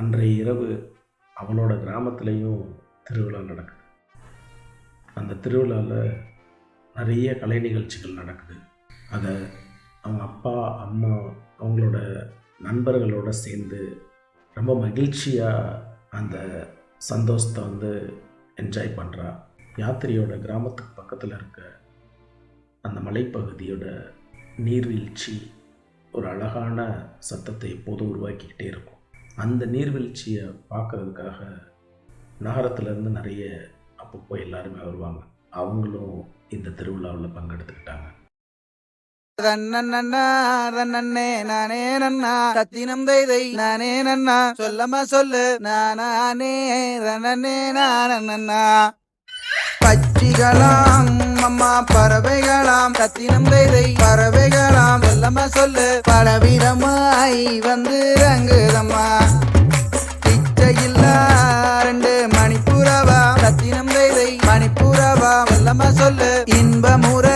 அன்றைய இரவு அவளோட கிராமத்துலேயும் திருவிழா நடக்குது. அந்த திருவிழாவில் நிறைய கலை நிகழ்ச்சிகள் நடக்குது. அதை அவங்க அப்பா அம்மா அவங்களோட நண்பர்களோட சேர்ந்து ரொம்ப மகிழ்ச்சியாக அந்த சந்தோஷத்தை வந்து என்ஜாய் பண்ணுறா யாத்திரையோட கிராமத்துக்கு பக்கத்தில் இருக்க அந்த மலைப்பகுதியோட நீர்வீழ்ச்சி ஒரு அழகான சத்தத்தை எப்போதும் உருவாக்கிக்கிட்டே இருக்கும். அந்த நீர்வீழ்ச்சியை பார்க்குறதுக்காக நகரத்துலேருந்து நிறைய அப்பப்போ எல்லாருமே வருவாங்க. அவங்களும் இந்த திருவிழாவில் பங்கெடுத்துக்கிட்டாங்க. நானே நன்னா. சத்தினம் தைதை நானே நன்னா. சொல்லமா சொல்லு நானே அம்மா பறவைகளாம். சத்தினம் தைதை பறவைகளாம். சொல்லமா சொல்லு பலவிதமாய் வந்து ரங்குதம்மா. பிச்சையில்லா ரெண்டு மணிப்புறவா. சத்தினம் தைதை மணிப்புறவா. சொல்லமா சொல்லு இன்பமுற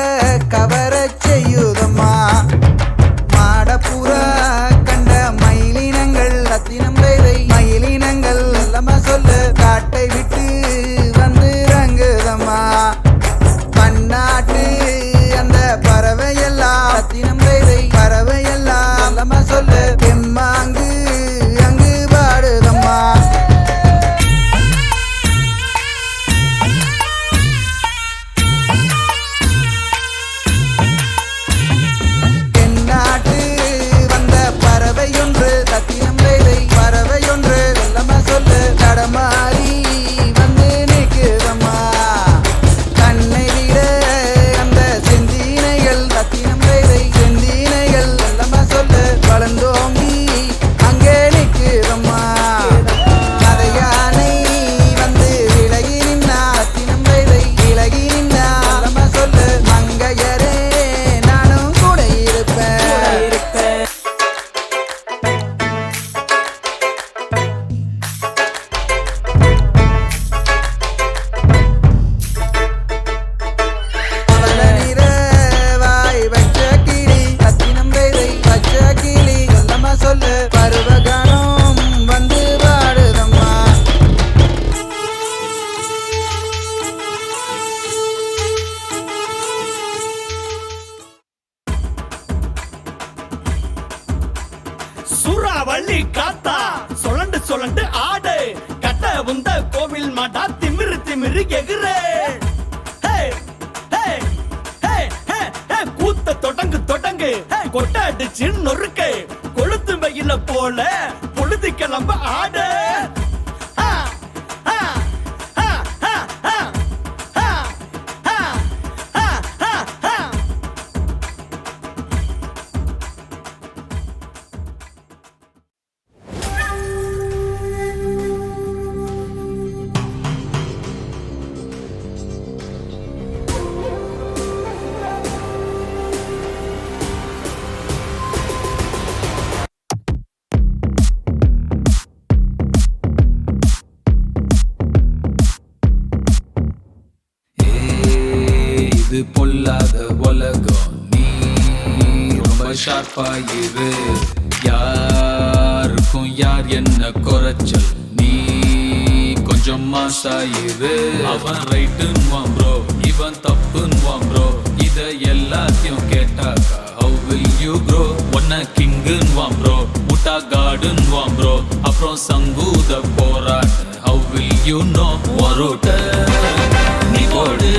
ஏன்டாடா திமிரு திமிரு எகிற. கூத்த தொடங்கு தொடங்கு. கொட்ட அடிச்சு நொறுக்கு. கொளுத்து மயில போல பொழுது கிளம்ப ஆடு. ஷார்ப்பாயிரு. யாருக்கும் யார் என்ன குறைச்சல்? நீ கொஞ்சம் மாசாயிரு. அவன் ரைட்டுன்னு ப்ரோ இவன் தப்புன்னு ப்ரோ இதை எல்லாத்தையும் கேட்டாக்கா ஹவு வில் யூ ப்ரோ ஒன்ன கிங்குன்னு ப்ரோ முட்டா காடுன்னு ப்ரோ அப்புறம் சங்கூத போராட்ட ஹவு வில் யூ நோ ஒரோட்ட நீ போடு.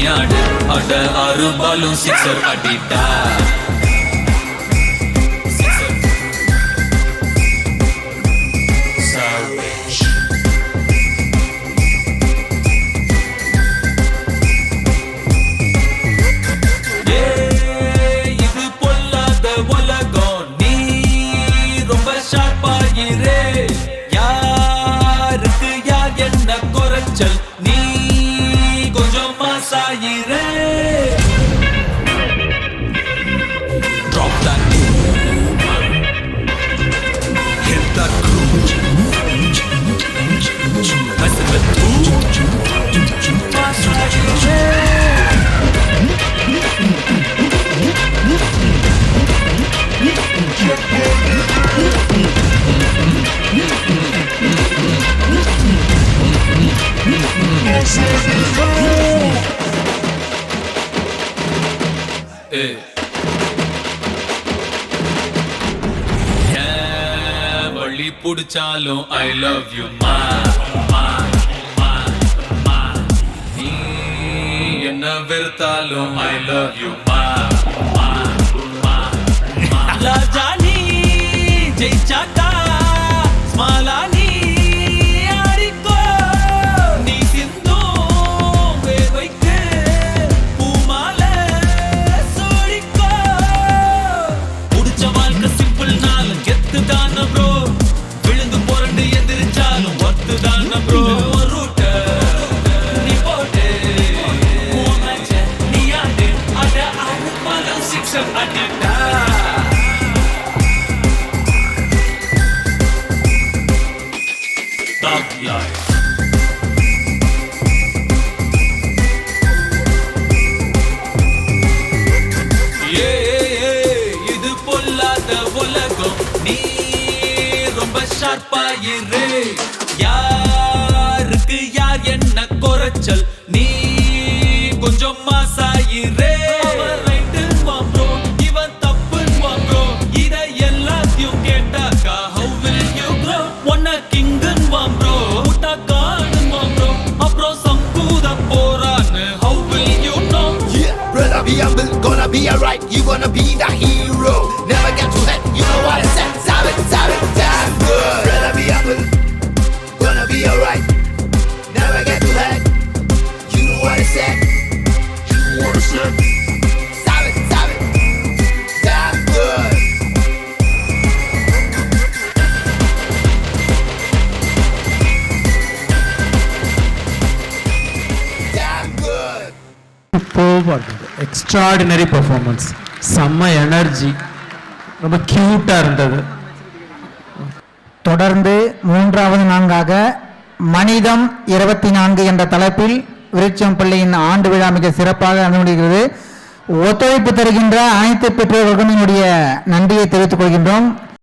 அடி ஆடு அட அறுபாலும் சிக்ஸர் அடிட்டா வழி பிடிச்சாலும் ஐ லவ் யூ மா என்ன வெறுத்தாலும் ஐ லவ் யூ மா ஜானி ஜெயிச்சாக்கா ஸ்மாலா Yeah. சூப்பராக எக்ஸ்ட்ராடினரி பர்ஃபார்மன்ஸ் செம்ம எனர்ஜி ரொம்ப க்யூட்டாக இருந்தது. தொடர்ந்து மூன்றாவது நான்காக மனிதம் இருபத்தி நான்கு என்ற தலைப்பில் விருட்சம் பள்ளியின் ஆண்டு விழா மிக சிறப்பாக அனுமதிக்கிறது ஒத்துழைப்பு தருகின்ற அனைத்து பெற்றோர்களுக்கும் என்னுடைய நன்றியை தெரிவித்துக் கொள்கின்றோம்.